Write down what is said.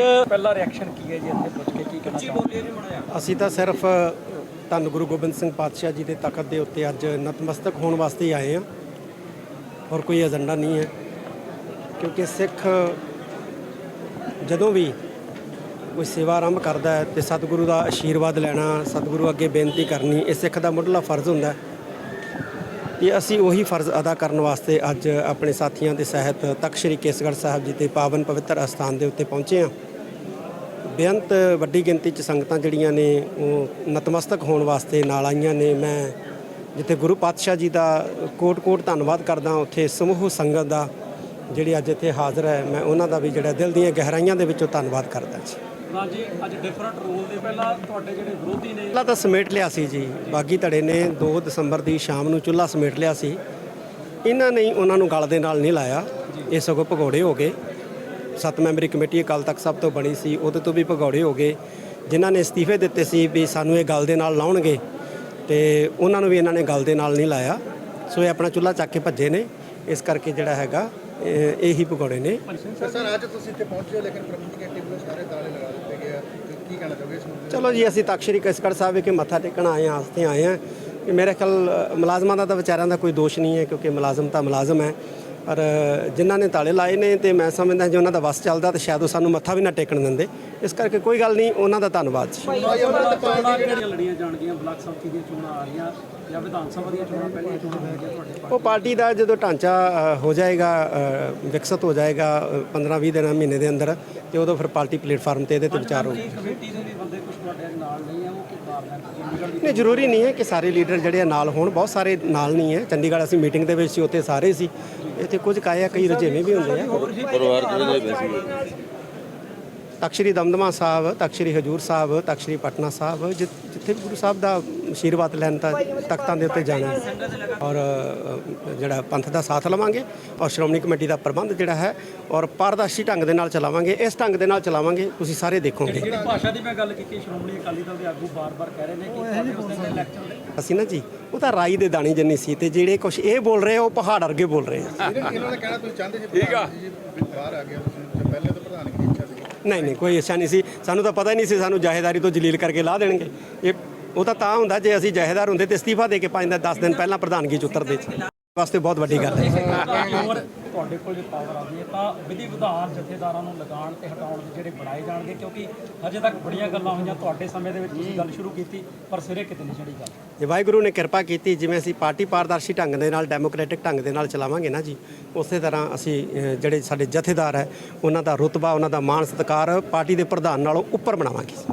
ਪਹਿਲਾ ਰਿਐਕਸ਼ਨ ਕੀ ਹੈ ਜੀ ਇੱਥੇ ਪੁੱਛ ਕੇ? ਕੀ ਕਹਿਣਾ ਚਾਹੋਗੇ? ਅਸੀਂ ਤਾਂ ਸਿਰਫ ਧੰਨ ਗੁਰੂ ਗੋਬਿੰਦ ਸਿੰਘ ਪਾਤਸ਼ਾਹ ਜੀ ਦੇ ਤਖਤ ਦੇ ਉੱਤੇ ਅੱਜ ਨਤਮਸਤਕ ਹੋਣ ਵਾਸਤੇ ਹੀ ਆਏ ਹਾਂ। ਔਰ ਕੋਈ ਏਜੰਡਾ ਨਹੀਂ ਹੈ। ਕਿਉਂਕਿ ਸਿੱਖ ਜਦੋਂ ਵੀ ਕੋਈ ਸੇਵਾ ਆਰੰਭ ਕਰਦਾ ਹੈ ਤੇ ਸਤਿਗੁਰੂ ਦਾ ਆਸ਼ੀਰਵਾਦ ਲੈਣਾ ਸਤਿਗੁਰੂ ਅੱਗੇ ਬੇਨਤੀ ਕਰਨੀ ਇਹ ਸਿੱਖ ਦਾ ਮੁੱਢਲਾ ਫਰਜ਼ ਹੁੰਦਾ ਹੈ। ਤੇ ਅਸੀਂ ਉਹੀ ਫਰਜ਼ ਅਦਾ ਕਰਨ ਵਾਸਤੇ ਅੱਜ ਆਪਣੇ ਸਾਥੀਆਂ ਦੇ ਸਹਿਤ ਤਖਤ ਸ੍ਰੀ ਕੇਸਗੜ੍ਹ ਸਾਹਿਬ ਜੀ ਦੇ ਪਾਵਨ ਪਵਿੱਤਰ ਅਸਥਾਨ ਦੇ ਉੱਤੇ ਪਹੁੰਚੇ ਹਾਂ। ਬੇਅੰਤ ਵੱਡੀ ਗਿਣਤੀ ਚ ਸੰਗਤਾਂ ਜਿਹੜੀਆਂ ਨੇ, ਉਹ ਨਤਮਸਤਕ ਹੋਣ ਵਾਸਤੇ ਨਾਲ ਆਈਆਂ ਨੇ। ਮੈਂ ਜਿੱਥੇ ਗੁਰੂ ਪਾਤਸ਼ਾਹ ਜੀ ਦਾ ਕੋਟ-ਕੋਟ ਧੰਨਵਾਦ ਕਰਦਾ ਉੱਥੇ ਸਮੂਹ ਸੰਗਤ ਦਾ ਜਿਹੜੀ ਅੱਜ ਇੱਥੇ ਹਾਜ਼ਰ ਹੈ ਮੈਂ ਉਹਨਾਂ ਦਾ ਵੀ ਜਿਹੜਾ ਦਿਲ ਦੀਆਂ ਗਹਿਰਾਈਆਂ ਦੇ ਵਿੱਚੋਂ ਧੰਨਵਾਦ ਕਰਦਾ ਜੀ। ਹਾਂ ਜੀ ਅੱਜ ਡਿਫਰੈਂਟ ਰੋਲ ਦੇ ਪਹਿਲਾਂ ਤੁਹਾਡੇ ਜਿਹੜੇ ਵਿਰੋਧੀ ਨੇ ਪਹਿਲਾਂ ਤਾਂ ਸਮੇਟ ਲਿਆ ਸੀ ਜੀ ਬਾਗੀ ਧੜੇ ਨੇ 2 ਦਸੰਬਰ ਦੀ ਸ਼ਾਮ ਨੂੰ ਚੁੱਲ੍ਹਾ ਸਮੇਟ ਲਿਆ ਸੀ। ਇਹਨਾਂ ਨੇ ਉਹਨਾਂ ਨੂੰ ਗਲ ਦੇ ਨਾਲ ਨਹੀਂ ਲਾਇਆ। ਇਹ ਸਗੋਂ ਭਗੌੜੇ ਹੋ ਗਏ। ਸੱਤ ਮੈਂਬਰੀ ਕਮੇਟੀ ਅਕਾਲ ਤੱਕ ਸਭ ਤੋਂ ਬਣੀ ਸੀ ਉਹਦੇ ਤੋਂ ਵੀ ਭਗੌੜੇ ਹੋ ਗਏ। ਜਿਨ੍ਹਾਂ ਨੇ ਅਸਤੀਫੇ ਦਿੱਤੇ ਸੀ ਵੀ ਸਾਨੂੰ ਇਹ ਗਲ ਦੇ ਨਾਲ ਲਾਉਣਗੇ ਤੇ ਉਹਨਾਂ ਨੂੰ ਵੀ ਇਹਨਾਂ ਨੇ ਗਲ ਦੇ ਨਾਲ ਨਹੀਂ ਲਾਇਆ। ਸੋ ਇਹ ਆਪਣਾ ਚੁੱਲ੍ਹਾ ਚੱਕ ਕੇ ਭੱਜੇ ਨੇ। ਇਸ ਕਰਕੇ ਜਿਹੜਾ ਹੈਗਾ ਇਹ- ਭਗੌੜੇ ਨੇ। ਸਰ ਅੱਜ ਤੁਸੀਂ ਇੱਥੇ ਪਹੁੰਚੇ ਹੋ ਲੇਕਿਨ ਪ੍ਰਬੰਧਕੀ ਕਮੇਟੀ ਵੱਲੋਂ ਸਾਰੇ ਤਾਲੇ ਲਗਾ ਦਿੱਤੇ ਗਏ ਆ। ਤੇ ਕੀ ਕਹਿਣਾ ਚਾਹੋਗੇ ਇਸ ਮੁੱਦੇ ਚਲੋ ਜੀ ਅਸੀਂ ਤਖਤ ਸ੍ਰੀ ਕੇਸਗੜ੍ਹ ਸਾਹਿਬ ਵਿਖੇ ਮੱਥਾ ਟੇਕਣ ਆਏ ਹਾਂ ਆਸਤੇ ਆਏ ਹਾਂ। ਕਿ ਮੇਰੇ ਖਿਆਲ ਮੁਲਾਜ਼ਮਾਂ ਦਾ ਤਾਂ ਵਿਚਾਰਿਆਂ ਦਾ ਕੋਈ ਦੋਸ਼ ਨਹੀਂ ਹੈ ਕਿਉਂਕਿ ਮੁਲਾਜ਼ਮ ਤਾਂ ਮੁਲਾਜ਼ਮ ਹੈ। ਪਰ ਜਿਨ੍ਹਾਂ ਨੇ ਤਾਲੇ ਲਾਏ ਨੇ ਤੇ ਮੈਂ ਸਮਝਦਾ ਜੇ ਉਹਨਾਂ ਦਾ ਵਸ ਚੱਲਦਾ ਤਾਂ ਸ਼ਾਇਦ ਉਹ ਸਾਨੂੰ ਮੱਥਾ ਵੀ ਨਾ ਟੇਕਣ ਦਿੰਦੇ। ਇਸ ਕਰਕੇ ਕੋਈ ਗੱਲ ਨਹੀਂ ਉਹਨਾਂ ਦਾ ਧੰਨਵਾਦ ਜੀ। ਚੋਣਾਂ ਕਿਹੜੀਆਂ ਲੜੀਆਂ ਜਾਣਗੀਆਂ? ਬਲਾਕ ਸੰਮਤੀ ਦੀਆਂ ਚੋਣਾਂ ਆ ਰਹੀਆਂ ਜਾਂ ਵਿਧਾਨ ਸਭਾ ਦੀਆਂ ਚੋਣਾਂ? ਪਹਿਲੀਆਂ ਚੋਣਾਂ ਹੋਣਗੀਆਂ ਤੁਹਾਡੇ ਉਹ ਪਾਰਟੀ ਦਾ ਜਦੋਂ ਢਾਂਚਾ ਹੋ ਜਾਏਗਾ ਵਿਕਸਿਤ ਹੋ ਜਾਏਗਾ 15-20 ਦਿਨਾਂ ਮਹੀਨੇ ਦੇ ਅੰਦਰ ਤੇ ਉਦੋਂ ਫਿਰ ਪਾਰਟੀ ਪਲੇਟਫਾਰਮ ਤੇ ਇਹਦੇ ਤੇ ਵਿਚਾਰ ਹੋਊਗਾ ਕਮੇਟੀ ਦੇ ਵੀ ਬੰਦੇ ਕੁਝ ਤੁਹਾਡੇ ਨਾਲ ਨਹੀਂ ਆ ਉਹ ਕਿ ਕਾਰਨ ਹੈ? ਚੰਡੀਗੜ੍ਹ ਦੀ ਨਹੀਂ ਜ਼ਰੂਰੀ ਨਹੀਂ ਹੈ ਕਿ ਸਾਰੇ ਲੀਡਰ ਜਿਹੜੇ ਨਾਲ ਹੋਣ ਬਹੁਤ ਸਾਰੇ ਨਾਲ ਨਹੀਂ ਹੈ। ਚੰਡੀਗੜ੍ਹ ਅਸੀਂ ਮੀਟਿੰਗ ਦੇ ਵਿੱਚ ਸੀ ਉੱਥੇ ਸਾਰੇ ਸੀ। ਇੱਥੇ ਕੁਝ ਕਾਇਆ ਕਈ ਰੁਝੇਵੇਂ ਵੀ ਹੁੰਦੇ ਆ। ਪਰਿਵਾਰ ਦੇ ਸੀ। ਤਖ਼ਤ ਸ੍ਰੀ ਦਮਦਮਾ ਸਾਹਿਬ ਤਖ਼ਤ ਸ੍ਰੀ ਹਜੂਰ ਸਾਹਿਬ ਤਖ਼ਤ ਸ੍ਰੀ ਪਟਨਾ ਸਾਹਿਬ ਜਿ- ਜਿੱਥੇ ਵੀ ਗੁਰੂ ਸਾਹਿਬ ਦਾ ਆਸ਼ੀਰਵਾਦ ਲੈਣ ਤਾਂ ਤਖਤਾਂ ਦੇ ਉੱਤੇ ਜਾਣਾ। ਔਰ ਜਿਹੜਾ ਪੰਥ ਦਾ ਸਾਥ ਲਵਾਂਗੇ ਔਰ ਸ਼੍ਰੋਮਣੀ ਕਮੇਟੀ ਦਾ ਪ੍ਰਬੰਧ ਜਿਹੜਾ ਹੈ ਔਰ ਪਾਰਦਰਸ਼ੀ ਢੰਗ ਦੇ ਨਾਲ ਚਲਾਵਾਂਗੇ ਇਸ ਢੰਗ ਦੇ ਨਾਲ ਚਲਾਵਾਂਗੇ ਤੁਸੀਂ ਸਾਰੇ ਦੇਖੋਗੇ। ਜਿਹੜੀ ਭਾਸ਼ਾ ਦੀ ਮੈਂ ਗੱਲ ਕੀਤੀ ਸ਼੍ਰੋਮਣੀ ਅਕਾਲੀ ਦਲ ਦੇ ਆਗੂ ਬਾਰ-ਬਾਰ ਕਹਿ ਰਹੇ ਨੇ ਕਿ ਅਸੀਂ ਨਾ ਜੀ ਉਹ ਤਾਂ ਰਾਈ ਦੇ ਦਾਣੇ ਜਿੰਨੀ ਸੀ ਤੇ ਜਿਹੜੇ ਕੁਝ ਇਹ ਬੋਲ ਰਹੇ ਆ ਉਹ ਪਹਾੜ ਵਰਗੇ ਬੋਲ ਰਹੇ ਆ। ਇਹਨਾਂ ਇਹਨਾਂ ਨੇ ਕਹਿਣਾ ਤੁਸੀਂ ਚਾਹੁੰਦੇ ਸੀ ਠੀਕ ਆ। ਜੀ ਬਾਹਰ ਆ ਗਿਆ ਤੁਸੀਂ ਤੇ ਪਹਿਲੇ ਤਾਂ ਪ੍ਰਧਾਨਗੀ ਦੀ ਇੱਛਾ ਸੀ? ਨਹੀਂ ਨਹੀਂ ਕੋਈ ਇੱਛਾ ਨਹੀਂ ਸੀ। ਸਾਨੂੰ ਤਾਂ ਪਤਾ ਹੀ ਨਹੀਂ ਸੀ ਸਾਨੂੰ ਜਾਹੇਦਾਰੀ ਤੋਂ ਜਲੀਲ ਕਰਕੇ ਲਾ ਦੇਣਗੇ। ਇਹ ਉਹ ਤਾਂ ਤਾਂ ਹੁੰਦਾ ਜੇ ਅਸੀਂ ਜਾਹੇਦਾਰ ਹੁੰਦੇ ਤੇ ਅਸਤੀਫਾ ਦੇ ਕੇ ਪੰਜ ਦਾ 10 ਦਿਨ ਪਹਿਲਾਂ ਪ੍ਰਧਾਨਗੀ ਚ ਉਤਰਦੇ। ਸੀ ਵਾਸਤੇ ਬਹੁਤ ਵੱਡੀ ਗੱਲ ਹੈ। ਤੁਹਾਡੇ ਕੋਲ ਜੇ ਪਾਵਰ ਆ ਹੈ, ਤਾਂ ਵਿਧੀ ਵਿਧਾਨ ਜਥੇਦਾਰਾਂ ਨੂੰ ਲਗਾਉਣ ਤੇ ਹਟਾਉਣ ਦੇ ਜਿਹੜੇ ਬਣਾਏ ਜਾਣਗੇ, ਕਿਉਂਕਿ ਹਜੇ ਤੱਕ ਬੜੀਆਂ ਗੱਲਾਂ ਹੋਈਆਂ, ਤੁਹਾਡੇ ਸਮੇਂ ਦੇ ਵਿੱਚ ਤੁਸੀਂ ਗੱਲ ਸ਼ੁਰੂ ਕੀਤੀ, ਪਰ ਸਿਰੇ ਕਿਤੇ ਨਹੀਂ ਚੜੀ ਗੱਲ। ਜੇ ਵਾਹਿਗੁਰੂ ਨੇ ਕਿਰਪਾ ਕੀਤੀ, ਜਿਵੇਂ ਅਸੀਂ ਪਾਰਟੀ ਪਾਰਦਰਸ਼ੀ ਢੰਗ ਦੇ ਨਾਲ ਡੈਮੋਕ੍ਰੈਟਿਕ ਢੰਗ ਦੇ ਨਾਲ ਚਲਾਵਾਂਗੇ ਨਾ ਜੀ, ਉਸੇ ਤਰ੍ਹਾਂ ਅਸੀਂ ਜਿਹੜੇ ਸਾਡੇ ਜਥੇਦਾਰ ਹੈ, ਉਹਨਾਂ ਦਾ ਰੁਤਬਾ, ਉਹਨਾਂ ਦਾ ਮਾਣ ਸਤਿਕਾਰ ਪਾਰਟੀ ਦੇ ਪ੍ਰਧਾਨ ਨਾਲੋਂ ਉੱਪਰ ਬਣਾਵਾਂਗੇ।